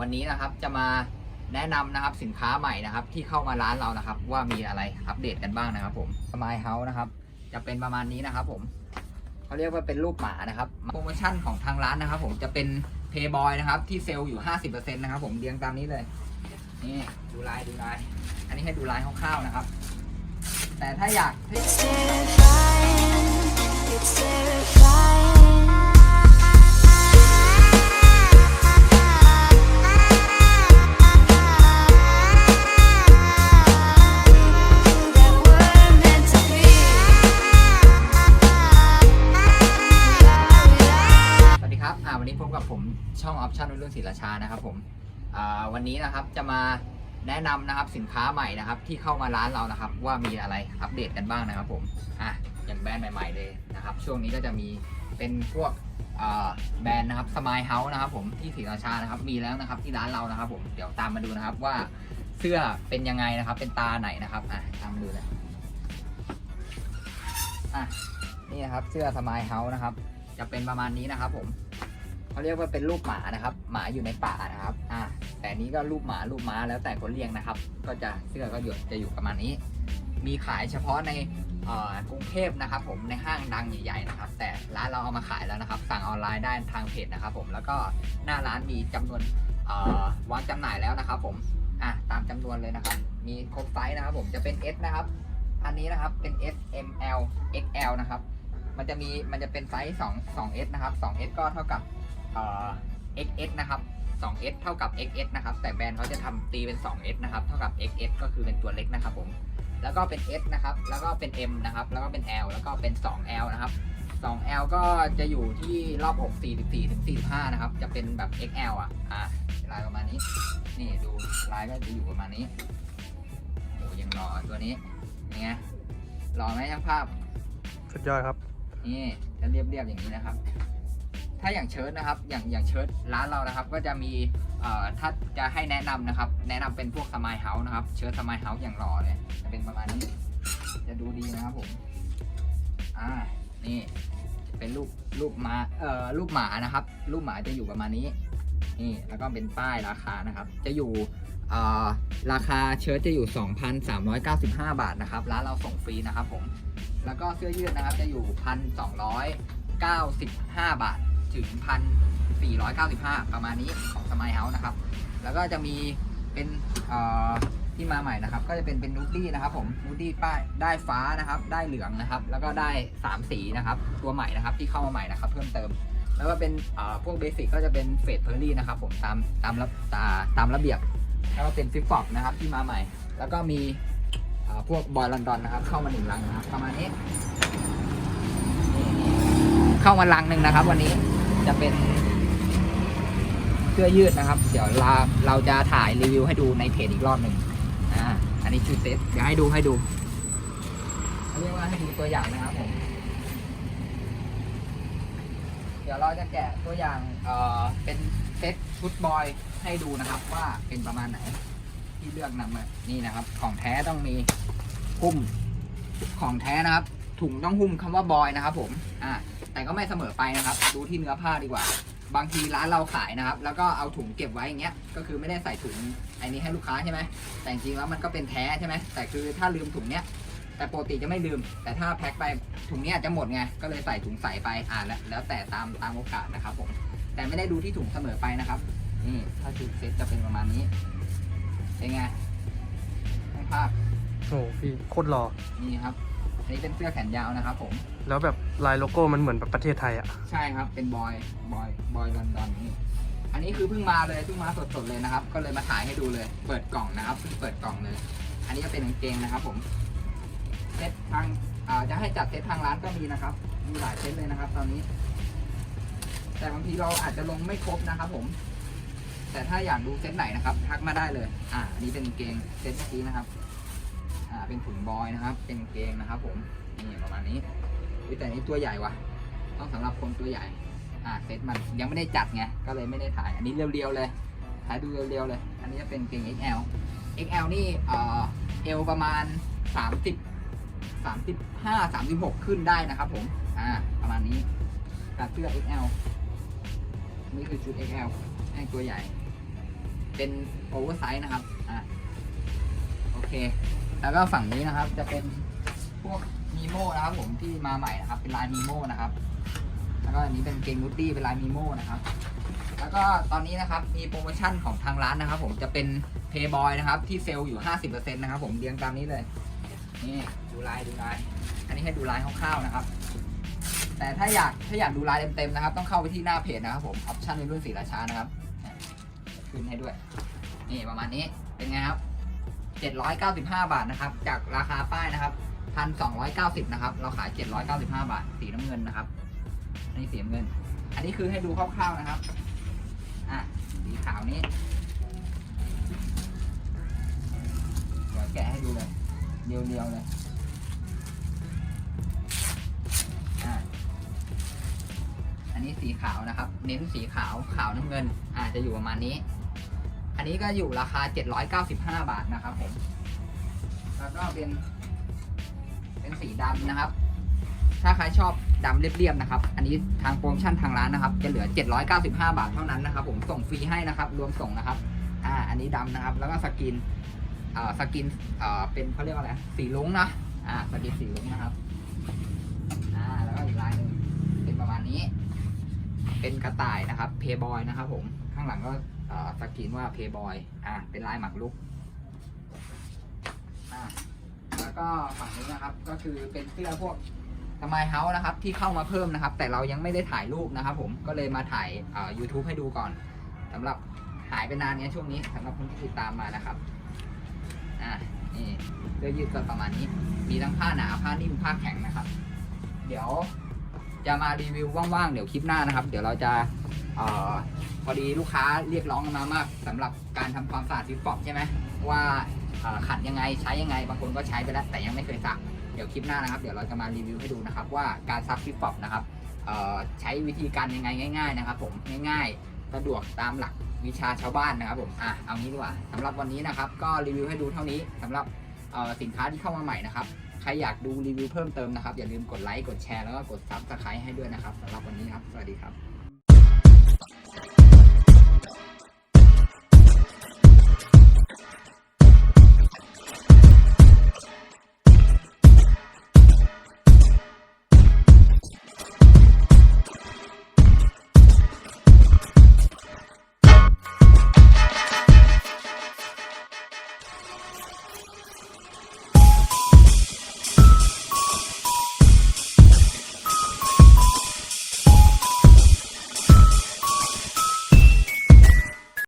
วันนี้นะครับจะมาแนะนำนะครับสินค้าใหม่นะครับ ที่เข้ามาร้านเรานะครับ ว่ามีอะไรอัปเดตกันบ้างนะครับ ผมสมายเฮาส์นะครับ จะเป็นประมาณนี้นะครับ ผมเขาเรียกว่าเป็นรูปหมานะครับโปรโมชั่นของทางร้านนะครับ ผมจะเป็นเพย์บอยนะครับที่เซลล์อยู่ 50%นะครับผมเรียงตามนี้เลยนี่ดูลายดูลาย อันนี้ให้ดูลายคร่าวๆนะครับ แต่ถ้าอยาก It's terrifying. It's terrifying. ปชั่นรุ่นศิลาชานะครับผมวันนี้นะครับจะมาแนะนำนะครับสินค้าใหม่นะครับ ที่เข้ามาร้านเรานะครับ ว่ามีอะไรอัปเดตกันบ้างนะครับผมอะอย่างแบรนด์ใหม่ ๆ เลยนะครับ ช่วงนี้ก็จะมีเป็นพวกแบรนด์นะครับสมายเฮาส์นะครับผมที่ศรีราชานะครับมีแล้วนะครับที่ร้านเรานะครับผมเดี๋ยวตามมาดูนะครับว่าเสื้อเป็นยังไงนะครับ เป็นตาไหนนะครับอะตามมาดูเลยอะนี่นะครับเสื้อสมายเฮาส์นะครับ จะเป็นประมาณนี้นะครับผม เขาเรียกว่าเป็นรูปหมานะครับ หมาอยู่ในป่านะครับ อ่า แต่นี้ก็รูปหมารูปม้าแล้วแต่คนเลี้ยงนะครับ ก็จะเสื้อก็หยดจะอยู่ประมาณนี้ มีขายเฉพาะในกรุงเทพนะครับผมในห้างดังใหญ่ๆนะครับ แต่ร้านเราเอามาขายแล้วนะครับ สั่งออนไลน์ได้ทางเพจนะครับผมแล้วก็หน้าร้านมีจำนวนวางจำหน่ายแล้วนะครับ ผมอะตามจำนวนเลยนะครับ มีครบไซส์นะครับ ผมจะเป็น S นะครับ อันนี้นะครับเป็น S M L X L นะครับ มันจะมีมันจะเป็นไซส์2 2 S นะครับ2 S ก็เท่ากับ เอ่อ XS นะครับ 2S เท่ากับ XS นะครับ แต่แบรนด์เขาจะทำตีเป็น 2S นะครับ เท่ากับ XS ก็คือเป็นตัวเล็กนะครับผม แล้วก็เป็น S นะครับ แล้วก็เป็น M นะครับ แล้วก็เป็น L แล้วก็เป็น 2L นะครับ 2L ก็จะอยู่ที่รอบอก44ถึง45 นะครับ จะเป็นแบบ XL อะ อ่าลายประมาณนี้ นี่ดูลายก็จะอยู่ประมาณนี้ โอ้ยังรอตัวนี้ยังไงรอไหมช่างภาพ สุดยอดครับ นี่จะเรียบเรียบๆอย่างนี้นะครับ ถ้าอย่างเชิ้ตนะครับ อย่างอย่างเชิ้ตร้านเรานะครับ ก็จะมีเอ่อถ้าจะให้แนะนำนะครับ แนะนำเป็นพวกสมายเฮาส์นะครับ เชิ้ตสมายเฮาส์อย่างหล่อเลย จะเป็นประมาณนี้ จะดูดีนะครับผม อ่า นี่จะเป็นรูปรูปหมาเอ่อรูปหมานะครับ รูปหมาจะอยู่ประมาณนี้ นี่ แล้วก็เป็นป้ายราคานะครับ จะอยู่ราคาเชิ้ตจะอยู่ 2,395 บาทนะครับ ร้านเราส่งฟรีนะครับผม แล้วก็เสื้อยืดนะครับจะอยู่พันสองร้อยเก้าสิบห้าบาท ถึงพันสี่ร้อยเก้าสิบห้าประมาณนี้ของสมัยเฮาส์นะครับ แล้วก็จะมีเป็นที่มาใหม่นะครับ ก็จะเป็นเป็นนูดี้นะครับผมนูดี้ป้ายได้ฟ้านะครับ ได้เหลืองนะครับ แล้วก็ได้สามสีนะครับ ตัวใหม่นะครับที่เข้ามาใหม่นะครับ เพิ่มเติม แล้วก็เป็นพวกเบสิกก็จะเป็นเฟดเพอร์ลี่นะครับผมตามตามระตาตามระเบียบ แล้วก็เป็นฟิปฟอปนะครับที่มาใหม่ แล้วก็มีพวกบอยลอนดอนนะครับ เข้ามาหนึ่งลังนะครับประมาณนี้เข้ามาลังหนึ่งนะครับ วันนี้ จะเป็นเสื้อยืดนะครับ เดี๋ยวเราเราจะถ่ายรีวิวให้ดูในเพจอีกรอบหนึ่งอ่าอันนี้ชุดเซ็ตเดี๋ยวให้ดูให้ดูเขาเรียกว่าให้ดูตัวอย่างนะครับผมเดี๋ยวเราจะแกะตัวอย่างเอ่อเป็นเซ็ตชุดบอยให้ดูนะครับว่าเป็นประมาณไหน ที่เลือกนำมานี่นะครับ ของแท้ต้องมีหุ้มของแท้นะครับ ถุงต้องหุ้มคำว่าบอยนะครับผม อ่า แต่ก็ไม่เสมอไปนะครับ ดูที่เนื้อผ้าดีกว่า บางทีร้านเราขายนะครับ แล้วก็เอาถุงเก็บไว้อย่างเงี้ย ก็คือไม่ได้ใส่ถุงไอ้นี้ให้ลูกค้าใช่ไหมแต่จริงๆแล้วมันก็เป็นแท้ใช่ไหมแต่คือถ้าลืมถุงเนี้ยแต่ปกติจะไม่ลืม แต่ถ้าแพ็คไปถุงเนี้ยจะหมดไง ก็เลยใส่ถุงใส่ไป อ่าแล้วแล้วแต่ตามตามโอกาสนะครับผม แต่ไม่ได้ดูที่ถุงเสมอไปนะครับ นี่ถ้าชุดเซ็ตจะเป็นประมาณนี้ เป็นไงให้ภาพโอ้โหพี่โคตรหล่อนี่ครับ อันนี้เป็นเสื้อแขนยาวนะครับผม แล้วแบบลายโลโก้มันเหมือนแบบประเทศไทยอะ ใช่ครับ เป็นบอย บอย บอยลอนดอนนี่ อันนี้คือเพิ่งมาเลย เพิ่งมาสดๆเลยนะครับ ก็เลยมาถ่ายให้ดูเลย เปิดกล่องนะครับ เพิ่งเปิดกล่องเลย อันนี้ก็เป็นกางเกงนะครับผมเซตทางอ่าจะให้จัดเซตทางร้านก็มีนะครับ มีหลายเซตเลยนะครับ ตอนนี้ แต่บางทีเราอาจจะลงไม่ครบนะครับ ผม แต่ถ้าอยากดูเซตไหนนะครับ ทักมาได้เลย อ่า อันนี้เป็นกางเกงเซตเมื่อกี้นะครับอ่า เป็นถุงบอยนะครับ เป็นเกงนะครับ ผมนี่ประมาณนี้แต่อันนี้ตัวใหญ่ว่ะ ต้องสำหรับคนตัวใหญ่ อ่าเซตมันยังไม่ได้จัดไงก็เลยไม่ได้ถ่าย อันนี้เรียวๆเลยถ่ายดูเรียวๆเลย อันนี้จะเป็นเกง XL XL นี่เอ่อเอวประมาณ 30 35 36 ขึ้นได้นะครับ ผมอ่าประมาณนี้กับเสื้อ XL นี่คือชุด XL ให้ตัวใหญ่ เป็นโอเวอร์ไซส์นะครับ อะโอ เค แล้วก็ฝั่งนี้นะครับ จะเป็นพวกมีโมนะครับ ผมที่มาใหม่นะครับ เป็นลายมีโมนะครับ แล้วก็อันนี้เป็นเกงนูดดี้เป็นลายมีโมนะครับ แล้วก็ตอนนี้นะครับมีโปรโมชั่นของทางร้านนะครับ ผมจะเป็นเพย์บอยนะครับ ที่เซลล์อยู่ 50%นะครับผมเรียงตามนี้เลย นี่ดูลายดูลาย อันนี้ให้ดูลายคร่าวๆนะครับ แต่ถ้าอยากถ้าอยากดูลายเต็มๆนะครับ ต้องเข้าไปที่หน้าเพจนะครับ ผมออปชั่นในรุ่นสีราชานะครับขึ้นให้ด้วย นี่ประมาณนี้เป็นไงครับ 795 บาทนะครับ จากราคาป้ายนะครับ 1,290 นะครับ เราขาย 795 บาท สีน้ำเงินนะครับอันนี้สีน้ำเงิน อันนี้คือให้ดูคร่าวๆนะครับ อะ สีขาวนี้เดี๋ยวแกะให้ดูเลย เรียวๆเลยอะอันนี้สีขาวนะครับ เน้นสีขาวขาวน้ำเงิน อ่าจะอยู่ประมาณนี้ อันนี้ก็อยู่ราคา 795 บาทนะครับผม แล้วก็เป็น เป็นสีดำนะครับ ถ้าใครชอบดำเรียบๆนะครับ อันนี้ทางโปรโมชั่นทางร้านนะครับ จะเหลือ 795 บาทเท่านั้นนะครับ ผมส่งฟรีให้นะครับ รวมส่งนะครับ อ่า อันนี้ดำนะครับ แล้วก็สกินอ่อสกินอ่อเป็นเขาเรียกว่าอะไร สีลุ้งนะ อ่า สกินสีลุ้งนะครับ อ่า แล้วก็อีกลายหนึ่งเป็นประมาณนี้ เป็นกระต่ายนะครับ เพย์บอยนะครับ ผม ข้างหลังก็ สกรีนว่าเพย์บอยอ่าเป็นลายหมักลุกอ่าแล้วก็ฝั่งนี้นะครับก็คือเป็นเสื้อพวกทำไมเฮาส์นะครับที่เข้ามาเพิ่มนะครับ แต่เรายังไม่ได้ถ่ายรูปนะครับ ผมก็เลยมาถ่ายเอ่อ YouTube ให้ดูก่อนสำหรับหายไปนานเนี้ยช่วงนี้สำหรับคนที่ติดตามมานะครับอ่านี่เสื้อยืดก็ประมาณนี้ มีทั้งผ้าหนาผ้านิ่มผ้าแข็งนะครับ เดี๋ยวจะมารีวิวว่างๆ เดี๋ยวคลิปหน้านะครับ เดี๋ยวเราจะ ออพอดีลูกค้าเรียกร้องกันมามากสำหรับการทำความสะอาดฟิปฟอปใช่ไหมว่าเอ่อขัดยังไงใช้ยังไงบางคนก็ใช้ไปแล้วแต่ยังไม่เคยซัก เดี๋ยวคลิปหน้านะครับ เดี๋ยวเราจะมารีวิวให้ดูนะครับว่าการซักฟิปฟอปนะครับเอ่อใช้วิธีการยังไงง่าย ๆ นะครับ ผมง่ายๆสะดวกตามหลักวิชาชาวบ้านนะครับผมอะเอางี้ดีกว่าสำหรับวันนี้นะครับ ก็รีวิวให้ดูเท่านี้สำหรับ เอ่อสินค้าที่เข้ามาใหม่นะครับ ใครอยากดูรีวิวเพิ่มเติมนะครับ อย่าลืมกดไลค์ กดแชร์ แล้วก็กดซับสไครต์ให้ด้วยนะครับสำหรับวันนี้ครับ สวัสดีครับ